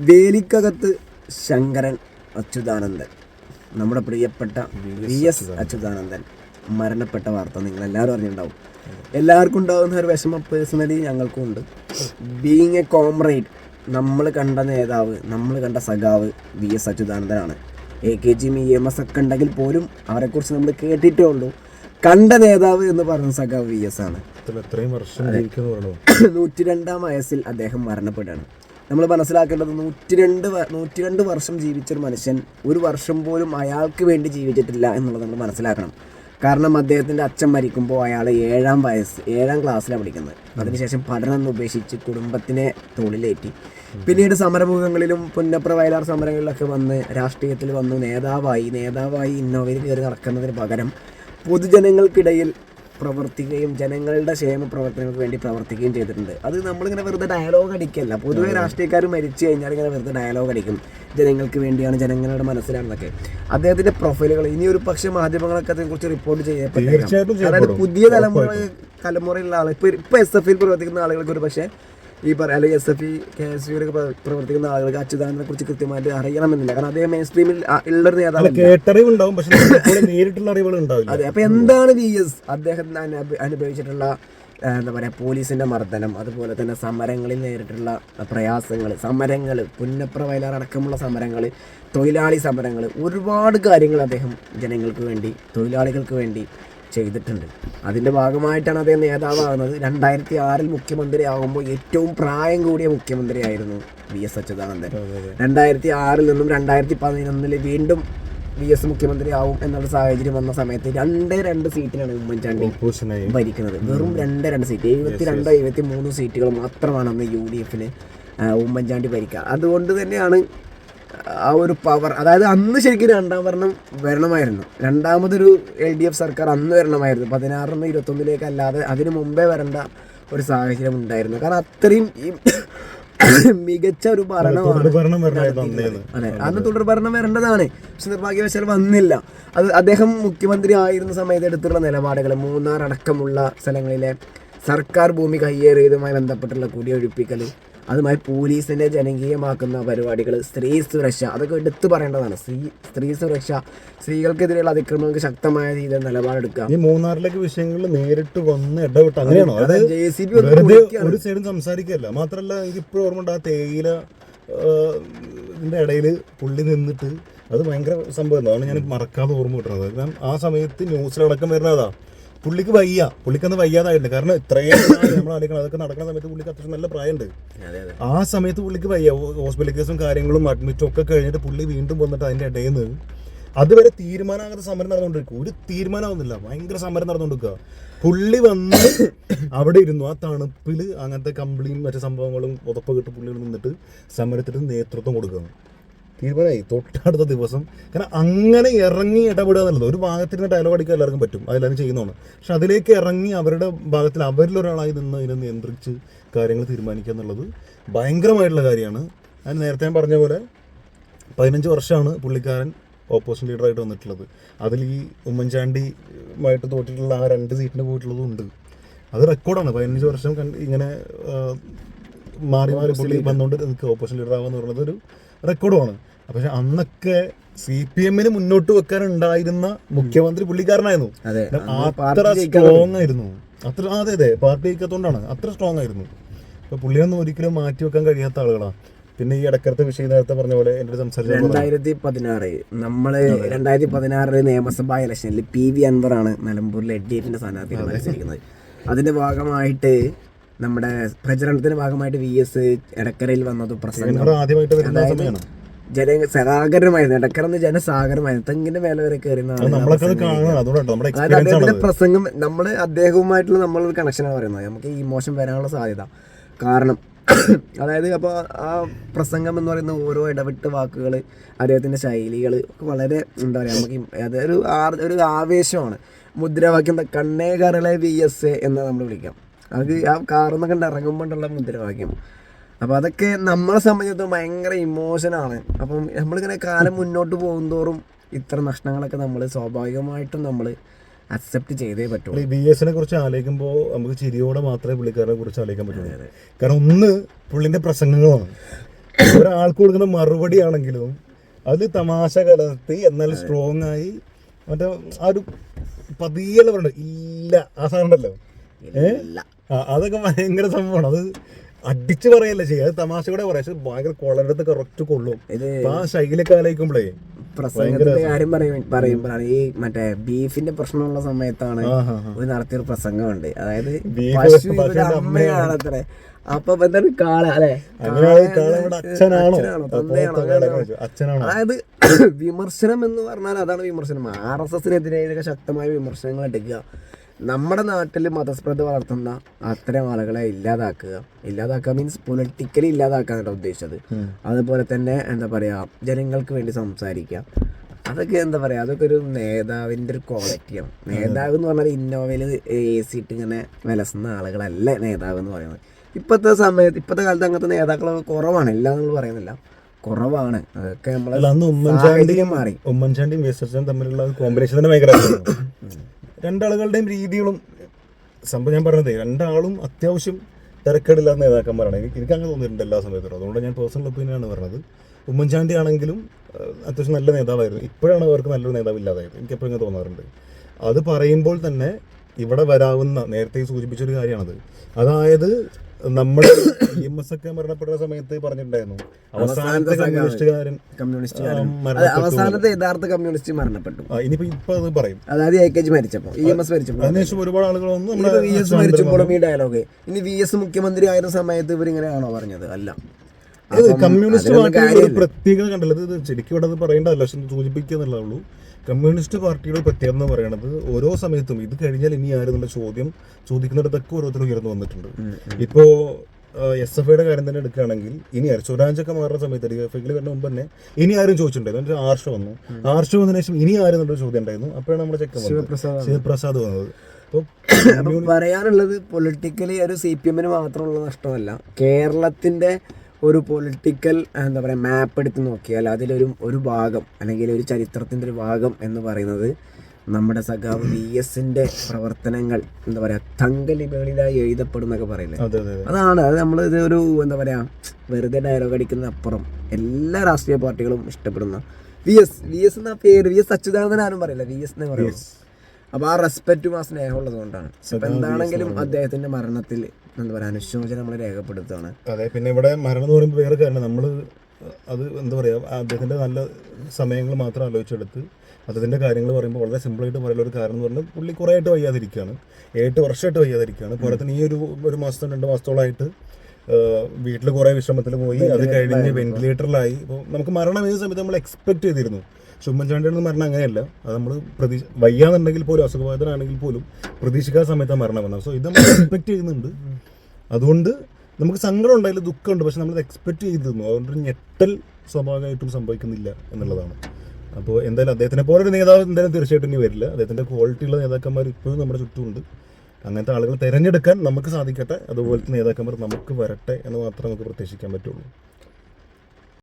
വേലിക്കകത്ത് ശങ്കരൻ അച്യുതാനന്ദൻ. നമ്മുടെ പ്രിയപ്പെട്ട V S Achuthanandan. മരണപ്പെട്ട വാർത്ത നിങ്ങൾ എല്ലാവരും അറിഞ്ഞിട്ടുണ്ടാവും. എല്ലാവർക്കും ഉണ്ടാകുന്ന ഒരു വിഷമം പേഴ്സണലി ഞങ്ങൾക്കും ഉണ്ട് ബീങ് എ കോമ്രേഡ് നമ്മൾ കണ്ട നേതാവ് നമ്മൾ കണ്ട സഖാവ് വി എസ് അച്യുതാനന്ദനാണ്. എ കെ ജിയും ഇ എം എസ് ഒക്കെ ഉണ്ടെങ്കിൽ പോലും അവരെക്കുറിച്ച് നമ്മൾ കേട്ടിട്ടേ ഉള്ളൂ. കണ്ട നേതാവ് എന്ന് പറഞ്ഞ സഖാവ് വി എസ് ആണ്. നൂറ്റി രണ്ടാം വയസ്സിൽ അദ്ദേഹം മരണപ്പെടുകയാണ്. നമ്മൾ മനസ്സിലാക്കേണ്ടത് നൂറ്റി രണ്ട് നൂറ്റി രണ്ട് വർഷം ജീവിച്ചൊരു മനുഷ്യൻ ഒരു വർഷം പോലും അയാൾക്ക് വേണ്ടി ജീവിച്ചിട്ടില്ല എന്നുള്ളത് നമ്മൾ മനസ്സിലാക്കണം. കാരണം അദ്ദേഹത്തിന്റെ അച്ഛൻ മരിക്കുമ്പോൾ അയാൾ ഏഴാം വയസ്സ് ഏഴാം ക്ലാസ്സിലാണ് പഠിക്കുന്നത്. അതിനുശേഷം പഠനം ഉപേക്ഷിച്ച് കുടുംബത്തിനെ തൊഴിലേറ്റി പിന്നീട് സമരമുഖങ്ങളിലും പുന്നപ്ര വയലാർ സമരങ്ങളിലൊക്കെ വന്ന് രാഷ്ട്രീയത്തിൽ വന്ന് നേതാവായി നേതാവായി ഇന്നോവയിൽ കയറി നടക്കുന്നതിന് പകരം പൊതുജനങ്ങൾക്കിടയിൽ പ്രവർത്തിക്കുകയും ജനങ്ങളുടെ ക്ഷേമ പ്രവർത്തനങ്ങൾക്ക് വേണ്ടി പ്രവർത്തിക്കുകയും ചെയ്തിട്ടുണ്ട്. അത് നമ്മളിങ്ങനെ വെറുതെ ഡയലോഗ് അടിക്കല്ല. പൊതുവെ രാഷ്ട്രീയക്കാർ മരിച്ചു കഴിഞ്ഞാൽ ഇങ്ങനെ വെറുതെ ഡയലോഗ് അടിക്കും. ജനങ്ങൾക്ക് വേണ്ടിയാണ് ജനങ്ങളുടെ മനസ്സിലാണെന്നൊക്കെ അദ്ദേഹത്തിന്റെ പ്രൊഫൈലുകൾ ഇനി ഒരു പക്ഷേ മാധ്യമങ്ങളൊക്കെ അതിനെക്കുറിച്ച് റിപ്പോർട്ട് ചെയ്യപ്പെട്ടു അതായത് പുതിയ തലമുറ തലമുറയിലുള്ള ആൾ ഇപ്പൊ ഇപ്പൊ എസ് എഫ് ഐയിൽ പ്രവർത്തിക്കുന്ന ആളുകൾക്ക് ഒരു പക്ഷേ ഈ പറ അല്ലെങ്കിൽ S F I K S U പ്രവർത്തിക്കുന്ന ആളുകൾക്ക് അച്യുതാനന്ദനെ കുറിച്ച് കൃത്യമായിട്ട് അറിയണമെന്നില്ല. കാരണം അദ്ദേഹം മെയിൻ സ്ട്രീമിൽ ഉള്ളൊരു നേതാവ് കേട്ടറിവ് ഉണ്ടാവും പക്ഷെ നമുക്കിപ്പോൾ നേരിട്ടുള്ള അറിവുകൾ ഉണ്ടാവില്ല. അതെ അപ്പൊ എന്താണ് വി എസ് അദ്ദേഹത്തിന് അനുഭവിച്ചിട്ടുള്ള എന്താ പറയുക പോലീസിന്റെ മർദ്ദനം അതുപോലെ തന്നെ സമരങ്ങളിൽ നേരിട്ടുള്ള പ്രയാസങ്ങൾ സമരങ്ങൾ പുന്നപ്ര വയലാർ അടക്കമുള്ള സമരങ്ങൾ തൊഴിലാളി സമരങ്ങൾ ഒരുപാട് കാര്യങ്ങൾ അദ്ദേഹം ജനങ്ങൾക്ക് വേണ്ടി തൊഴിലാളികൾക്ക് വേണ്ടി ചെയ്തിട്ടുണ്ട്. അതിന്റെ ഭാഗമായിട്ടാണ് അദ്ദേഹം നേതാവാകുന്നത്. രണ്ടായിരത്തി ആറിൽ മുഖ്യമന്ത്രി ആകുമ്പോൾ ഏറ്റവും പ്രായം കൂടിയ മുഖ്യമന്ത്രിയായിരുന്നു വി എസ് അച്യുതാനന്ദൻ. രണ്ടായിരത്തി ആറിൽ നിന്നും രണ്ടായിരത്തി പതിനൊന്നിൽ വീണ്ടും വി എസ് മുഖ്യമന്ത്രി ആവും എന്നുള്ള സാഹചര്യം വന്ന സമയത്ത് രണ്ടേ രണ്ട് സീറ്റിലാണ് ഉമ്മൻചാണ്ടി ഭരിക്കുന്നത്. വെറും രണ്ട് രണ്ട് സീറ്റ്. എഴുപത്തി രണ്ട് എഴുപത്തി മൂന്ന് സീറ്റുകൾ മാത്രമാണ് അന്ന് യു ഡി എഫിന് ഉമ്മൻചാണ്ടി ഭരിക്കുക. അതുകൊണ്ട് തന്നെയാണ് ആ ഒരു പവർ അതായത് അന്ന് ശരിക്കും രണ്ടാം ഭരണം വരണമായിരുന്നു. രണ്ടാമതൊരു എൽ ഡി എഫ് സർക്കാർ അന്ന് വരണമായിരുന്നു. പതിനാറിൽ നിന്ന് ഇരുപത്തൊന്നിലേക്ക് അല്ലാതെ അതിന് മുമ്പേ വരേണ്ട ഒരു സാഹചര്യം ഉണ്ടായിരുന്നു. കാരണം അത്രയും ഈ മികച്ച ഒരു ഭരണമാണ് ഭരണം അതെ അന്ന് തുടർ ഭരണം വരേണ്ടതാണ്. പക്ഷെ നിർഭാഗ്യവശാൽ വന്നില്ല. അത് അദ്ദേഹം മുഖ്യമന്ത്രി ആയിരുന്ന സമയത്ത് എടുത്തുള്ള നിലപാടുകൾ മൂന്നാർ അടക്കമുള്ള സ്ഥലങ്ങളിലെ സർക്കാർ ഭൂമി കയ്യേറിയതുമായി ബന്ധപ്പെട്ടുള്ള കുടിയൊഴിപ്പിക്കൽ അതുമായി പോലീസിനെ ജനകീയമാക്കുന്ന പരിപാടികൾ സ്ത്രീ സുരക്ഷ അതൊക്കെ എടുത്തു പറയേണ്ടതാണ്. സ്ത്രീ സ്ത്രീ സുരക്ഷ സ്ത്രീകൾക്കെതിരെയുള്ള അതിക്രമങ്ങൾക്ക് ശക്തമായ രീതിയിൽ നിലപാടെടുക്കുക. ഈ മൂന്നാറിലേക്ക് വിഷയങ്ങളിൽ നേരിട്ട് വന്ന് ഇടപെട്ട് അങ്ങനെയാണോ? അത് ജെ സി ബി ഒരു സൈഡും സംസാരിക്കല്ല മാത്രല്ല എനിക്ക് ഇപ്പോഴും ഓർമ്മ ഉണ്ട് ആ തേയില ഇടയിൽ പുള്ളി നിന്നിട്ട് അത് ഭയങ്കര സംഭവം അതാണ് ഞാൻ മറക്കാതെ ഓർമ്മ കിട്ടുന്നത് കാരണം ആ സമയത്ത് ന്യൂസിലടക്കം വരുന്നതാ പുള്ളിക്ക് വയ്യ. പുള്ളിക്കന്ന് വയ്യാതായിട്ടുണ്ട്. കാരണം ഇത്രയും നമ്മൾ ആലോചിക്കണം. അതൊക്കെ നടക്കുന്ന സമയത്ത് പുള്ളിക്ക് അത്യാവശ്യം നല്ല പ്രായമുണ്ട്. ആ സമയത്ത് പുള്ളിക്ക് വയ്യ. ഹോസ്പിറ്റൽ കേസും കാര്യങ്ങളും അഡ്മിറ്റും ഒക്കെ കഴിഞ്ഞിട്ട് പുള്ളി വീണ്ടും വന്നിട്ട് അതിന്റെ ഇടയിൽ നിന്ന് അതുവരെ തീരുമാനമാകാത്ത സമരം നടന്നുകൊണ്ടിരിക്കും ഒരു തീരുമാനമാവുന്നില്ല. ഭയങ്കര സമരം നടന്നുകൊണ്ടിരിക്കുക. പുള്ളി വന്ന് അവിടെ ഇരുന്നു. ആ തണുപ്പിൽ അങ്ങനത്തെ കമ്പിളിയും മറ്റു സംഭവങ്ങളും ഉതപ്പ് കിട്ടി പുള്ളി നിന്നിട്ട് സമരത്തിന് നേതൃത്വം കൊടുക്കുന്നു തീരുമാനമായി. തൊട്ടടുത്ത ദിവസം കാരണം അങ്ങനെ ഇറങ്ങി ഇടപെടുക എന്നുള്ളത് ഒരു ഭാഗത്തിരുന്ന് ഡയലോഗ് അടിക്കാൻ എല്ലാവർക്കും പറ്റും. അതെല്ലാവരും ചെയ്യുന്നതാണ്. പക്ഷെ അതിലേക്ക് ഇറങ്ങി അവരുടെ ഭാഗത്തിൽ അവരിലൊരാളായി നിന്ന് ഇതിനെ നിയന്ത്രിച്ച് കാര്യങ്ങൾ തീരുമാനിക്കുക എന്നുള്ളത് ഭയങ്കരമായിട്ടുള്ള കാര്യമാണ്. ഞാൻ നേരത്തെ പറഞ്ഞ പോലെ പതിനഞ്ച് വർഷമാണ് പുള്ളിക്കാരൻ ഓപ്പോസിഷൻ ലീഡറായിട്ട് വന്നിട്ടുള്ളത്. അതിൽ ഈ ഉമ്മൻചാണ്ടിയുമായിട്ട് തോറ്റിട്ടുള്ള ആ രണ്ട് സീറ്റിന് പോയിട്ടുള്ളതും ഉണ്ട്. അത് റെക്കോർഡാണ് പതിനഞ്ച് വർഷം ഇങ്ങനെ മാറി മാറി പുള്ളി വന്നുകൊണ്ട് നിൽക്കുക ഓപ്പോസിഷൻ ലീഡർ ആവുക എന്ന് പറയുന്നത് ഒരു റെക്കോർഡുമാണ് പക്ഷെ അന്നൊക്കെ സി പി എമ്മിന് മുന്നോട്ട് വെക്കാനുണ്ടായിരുന്ന മുഖ്യമന്ത്രി പുള്ളിക്കാരനായിരുന്നു. അതെ. അത്ര സ്ട്രോങ് ആയിരുന്നു. അത്ര അതെ അതെ പാർട്ടി ഐക്യത്തോണ്ടാണ് അത്ര സ്ട്രോങ് ആയിരുന്നു. അപ്പൊ പുള്ളിയൊന്നും ഒരിക്കലും മാറ്റി വെക്കാൻ കഴിയാത്ത ആളുകളാണ് പിന്നെ ഈ ഇടക്കരത്തെ വിഷയം നേരത്തെ പറഞ്ഞ പോലെ എന്റെ സംസാരിച്ചു രണ്ടായിരത്തി പതിനാറ് നമ്മൾ രണ്ടായിരത്തി പതിനാറിൽ നിയമസഭാ ഇലക്ഷനിൽ പി വി ആണ് നിലമ്പൂരിലെ എൽ സ്ഥാനാർത്ഥി എഫിന്റെ സ്ഥാനാർത്ഥികൾ മത്സരിക്കുന്നത്. അതിന്റെ ഭാഗമായിട്ട് നമ്മുടെ പ്രചരണത്തിന്റെ ഭാഗമായിട്ട് വി എസ് എടക്കരയിൽ വന്നത് പ്രസംഗം. ജന സഹാകരമായിരുന്നു എടക്കറന്ന് ജനസാഗരമായിരുന്നു. തെങ്ങിന്റെ മേലെ വരെ ആണ് അദ്ദേഹത്തിന്റെ പ്രസംഗം നമ്മൾ അദ്ദേഹവുമായിട്ടുള്ള നമ്മളൊരു കണക്ഷനാണ് പറയുന്നത്. നമുക്ക് ഈ മോശം വരാനുള്ള സാധ്യത. കാരണം അതായത് അപ്പോൾ ആ പ്രസംഗം എന്ന് പറയുന്ന ഓരോ ഇടവിട്ട് വാക്കുകൾ അദ്ദേഹത്തിന്റെ ശൈലികൾ ഒക്കെ വളരെ എന്താ പറയുക നമുക്ക് അതൊരു ഒരു ആവേശമാണ്. മുദ്രാവാക്യം കണ്ണേ കരളെ വി എസ് എ എന്ന് നമ്മൾ വിളിക്കാം. അത് ആ കാറിൽ ഉണ്ട് കണ്ട് ഇറങ്ങുമ്പോണ്ടുള്ള മുദ്രാവാക്യം അപ്പോൾ അതൊക്കെ നമ്മളെ സംബന്ധിച്ചിടത്തോളം ഭയങ്കര ഇമോഷനാണ് അപ്പം നമ്മളിങ്ങനെ കാലം മുന്നോട്ട് പോകുന്തോറും ഇത്ര നഷ്ടങ്ങളൊക്കെ നമ്മൾ സ്വാഭാവികമായിട്ടും നമ്മൾ അക്സെപ്റ്റ് ചെയ്തേ പറ്റുള്ളൂ. ബി എസിനെ കുറിച്ച് ആലോചിക്കുമ്പോൾ നമുക്ക് ചിരിയോടെ മാത്രമേ പുള്ളിക്കാരനെ കുറിച്ച് ആലോചിക്കാൻ പറ്റുള്ളൂ. കാരണം ഒന്ന് പുള്ളിന്റെ പ്രസംഗങ്ങളാണ്. ഒരാൾക്ക് കൊടുക്കുന്ന മറുപടി ആണെങ്കിലും അത് തമാശ കലർത്തി എന്നാൽ സ്ട്രോങ് ആയി മറ്റേ ആ ഒരു പതിയല്ല പറഞ്ഞു ഇല്ല ആ സാധനം ഉണ്ടല്ലോ. അതൊക്കെ ഭയങ്കര സംഭവമാണ്. അത് അടിച്ചു പറയല്ല ചെയ്യുക അത് തമാശ കൂടെ പറയാം. പക്ഷെ ഭയങ്കര കൊളരടുത്ത് കറക്റ്റ് കൊള്ളും. ആ ശൈലിയൊക്കെ ആലോചിക്കുമ്പോഴേ പ്രസംഗത്തിന്റെ കാര്യം പറയും പറയുമ്പോഴാണ് ഈ മറ്റേ ബീഫിന്റെ പ്രശ്നമുള്ള സമയത്താണ്. ഒരു നടത്തിയൊരു പ്രസംഗമുണ്ട്. അതായത് പശു അമ്മയാണ് അത്ര. അപ്പൊ എന്താണ് കാള അല്ലെ? അതായത് വിമർശനം എന്ന് പറഞ്ഞാൽ അതാണ് വിമർശനം. ആർ എസ് എസിനെതിരെ ഇതൊക്കെ ശക്തമായ വിമർശനങ്ങൾ എടുക്കുക നമ്മുടെ നാട്ടിൽ മതസ്പ്രദ്ധ വളർത്തുന്ന അത്തരം ആളുകളെ ഇല്ലാതാക്കുക. ഇല്ലാതാക്കുക മീൻസ് പൊളിറ്റിക്കലി ഇല്ലാതാക്കുക എന്നാണ് ഉദ്ദേശിച്ചത് അതുപോലെ തന്നെ എന്താ പറയുക ജനങ്ങൾക്ക് വേണ്ടി സംസാരിക്കുക. അതൊക്കെ എന്താ പറയുക അതൊക്കെ ഒരു നേതാവിന്റെ ഒരു ക്വാളിറ്റിയാണ് നേതാവ് എന്ന് പറഞ്ഞാൽ ഇന്നോവയിൽ എ സി ഇട്ട് ഇങ്ങനെ വിലസുന്ന ആളുകളല്ല നേതാവ് എന്ന് പറയുന്നത്. ഇപ്പോഴത്തെ സമയത്ത് ഇപ്പോഴത്തെ കാലത്ത് അങ്ങനത്തെ നേതാക്കളൊക്കെ കുറവാണ്. എല്ലാം നമ്മൾ പറയുന്നില്ല. കുറവാണ്. അതൊക്കെ നമ്മളെ ഉമ്മൻചാണ്ടിയും മാറി. ഉമ്മൻചാണ്ടിയും തമ്മിലുള്ള കോമ്പിനേഷൻ തന്നെ ഭയങ്കര. രണ്ടാളുകളുടെയും രീതികളും സംഭവം ഞാൻ പറഞ്ഞത് രണ്ടാളും അത്യാവശ്യം തിരക്കേടില്ലാത്ത നേതാക്കന്മാരാണ്. എനിക്ക് എനിക്ക് അങ്ങനെ തോന്നിയിട്ടുണ്ട് എല്ലാ സമയത്തും. അതുകൊണ്ട് ഞാൻ പേഴ്സണൽ ഒപ്പീനിയനാണ് പറഞ്ഞത്. ഉമ്മൻചാണ്ടി ആണെങ്കിലും അത്യാവശ്യം നല്ല നേതാവായിരുന്നു. ഇപ്പോഴാണ് അവർക്ക് നല്ലൊരു നേതാവ് ഇല്ലാതായത്. എനിക്ക് എപ്പോഴും ഇങ്ങനെ തോന്നാറുണ്ട്. അത് പറയുമ്പോൾ തന്നെ ഇവിടെ വരാവുന്ന നേരത്തെ സൂചിപ്പിച്ചൊരു കാര്യമാണത്. അതായത് നമ്മുടെ ഇ എം എസ് ഒക്കെ മരണപ്പെടുന്ന സമയത്ത് പറഞ്ഞിട്ടുണ്ടായിരുന്നു. അവസാനത്തെ കമ്മ്യൂണിസ്റ്റുകാരൻ കമ്മ്യൂണിസ്റ്റുകാരൻ അവസാനത്തെ യഥാർത്ഥ കമ്മ്യൂണിസ്റ്റ് മരണപ്പെട്ടു. ഇനിയിപ്പോ ഇപ്പൊ അത് പറയും. അതായത് എ കെ ജി മരിച്ചപ്പോ ഇ എം എസ് മരിച്ചപ്പോ. അതിനുശേഷം ഒരുപാട് ആളുകളൊന്നും വി എസ് മരിച്ചപ്പോഴും ഈ ഡയലോഗ്. ഇനി വി എസ് മുഖ്യമന്ത്രി ആയിരുന്ന സമയത്ത് ഇവരിങ്ങനെയാണോ പറഞ്ഞത്? അല്ല. കമ്മ്യൂണിസ്റ്റ് പാർട്ടി ഒരു പ്രത്യേകത കണ്ടല്ലോ. ഇത് ശരിക്കും ഇവിടെ അത് പറയേണ്ടതല്ല പക്ഷെ ഉള്ളൂ. കമ്മ്യൂണിസ്റ്റ് പാർട്ടിയുടെ പ്രത്യേകത എന്ന് പറയുന്നത് ഓരോ സമയത്തും ഇത് കഴിഞ്ഞാൽ ഇനി ആരെന്നുള്ള ചോദ്യം ചോദിക്കുന്നിടത്തൊക്കെ ഓരോരുത്തർ ഉയർന്നു വന്നിട്ടുണ്ട്. ഇപ്പോ എസ് എഫ് ഐയുടെ കാര്യം തന്നെ എടുക്കുകയാണെങ്കിൽ ഇനി ആരും സ്വരാജൊക്കെ മാറുന്ന സമയത്ത് ഡി എഫ് ഐയിൽ വരുന്ന മുമ്പ് തന്നെ ഇനി ആരും ചോദിച്ചിട്ടുണ്ടായിരുന്നു എന്നിട്ട് ആർഷ വന്നു. ആർഷ വന്നതിന് ശേഷം ഇനി ആരും എന്നുള്ള ചോദ്യം ഉണ്ടായിരുന്നു. അപ്പോഴാണ് നമ്മുടെ ചെക്ക് വന്നത്. ശിവപ്രസാദ് ശിവപ്രസാദ് വന്നത്. അപ്പോൾ പറയാനുള്ളത് പൊളിറ്റിക്കലി ഒരു സി പി എമ്മിന് മാത്രമുള്ള നഷ്ടമല്ല. കേരളത്തിന്റെ ഒരു പൊളിറ്റിക്കൽ എന്താ പറയുക മാപ്പ് എടുത്ത് നോക്കിയാൽ അതിലൊരു ഒരു ഭാഗം അല്ലെങ്കിൽ ഒരു ചരിത്രത്തിന്റെ ഒരു ഭാഗം എന്ന് പറയുന്നത് നമ്മുടെ സഖാവ് വി എസിന്റെ പ്രവർത്തനങ്ങൾ എന്താ പറയാ തങ്കലിപകളിലായി എഴുതപ്പെടുന്നൊക്കെ പറയില്ലേ? അതെ അതാണ് അത് നമ്മൾ ഇത് ഒരു എന്താ പറയാ വെറുതെ ഡയലോഗ് അടിക്കുന്ന അപ്പുറം എല്ലാ രാഷ്ട്രീയ പാർട്ടികളും ഇഷ്ടപ്പെടുന്ന വി എസ് വി എസ് എന്ന പേര്? വി എസ് അച്യുതാനന്ദൻ ആരും പറയില്ല. വി എസ് എന്ന് പറയുന്നത് അപ്പൊ ആ റെസ്പെക്റ്റും ആ സ്നേഹം ഉള്ളത് കൊണ്ടാണ് എന്താണെങ്കിലും അദ്ദേഹത്തിന്റെ മരണത്തിൽ എന്താ പറയുക അനുശോചനം നമ്മൾ രേഖപ്പെടുത്തുകയാണ് അതെ പിന്നെ ഇവിടെ മരണം എന്ന് പറയുമ്പോൾ വേറെ കാരണം നമ്മൾ അത് എന്താ പറയുക അദ്ദേഹത്തിന്റെ നല്ല സമയങ്ങൾ മാത്രം ആലോചിച്ചെടുത്ത് അദ്ദേഹത്തിന്റെ കാര്യങ്ങൾ പറയുമ്പോൾ വളരെ സിമ്പിളായിട്ട് പറയുന്ന ഒരു കാരണം എന്ന് പറഞ്ഞാൽ പുള്ളി കുറേ ആയിട്ട് വയ്യാതിരിക്കുകയാണ് ഏട്ട് വർഷമായിട്ട് വയ്യാതിരിക്കുകയാണ് തന്നെ ഈ ഒരു ഒരു മാസം രണ്ട് മാസത്തോളമായിട്ട് വീട്ടിൽ കുറേ വിശ്രമത്തിൽ പോയി അത് കഴിഞ്ഞ് വെന്റിലേറ്ററിലായി. ഇപ്പോൾ നമുക്ക് മരണം ഏത് സമയത്ത് നമ്മൾ എക്സ്പെക്ട് ചെയ്തിരുന്നു? പക്ഷെ മരണം അങ്ങനെയല്ല. അത് നമ്മൾ പ്രതീക്ഷ വയ്യാന്നുണ്ടെങ്കിൽ പോലും അസുഖബാധിതനാണെങ്കിൽ പോലും പ്രതീക്ഷിക്കാത്ത സമയത്താണ് മരണം വന്നത്. സോ ഇത് നമ്മൾ എക്സ്പെക്ട് ചെയ്യുന്നുണ്ട്. അതുകൊണ്ട് നമുക്ക് സങ്കടം ഉണ്ടായാലും ദുഃഖമുണ്ട്. പക്ഷെ നമ്മൾ എക്സ്പെക്ട് ചെയ്തിരുന്നു. അതുകൊണ്ട് ഞെട്ടൽ സ്വാഭാവികമായിട്ടും സംഭവിക്കുന്നില്ല എന്നുള്ളതാണ്. അപ്പോൾ എന്തായാലും അദ്ദേഹത്തിനെ പോലെ ഒരു നേതാവ് എന്തായാലും തീർച്ചയായിട്ടും ഇനി വരില്ല. അദ്ദേഹത്തിന്റെ ക്വാളിറ്റിയുള്ള നേതാക്കന്മാർ ഇപ്പോഴും നമ്മുടെ ചുറ്റുമുണ്ട്. അങ്ങനത്തെ ആളുകൾ തിരഞ്ഞെടുക്കാൻ നമുക്ക് സാധിക്കട്ടെ. അതുപോലത്തെ നേതാക്കന്മാർ നമുക്ക് വരട്ടെ എന്ന് മാത്രമേ നമുക്ക് പ്രതീക്ഷിക്കാൻ പറ്റുള്ളൂ.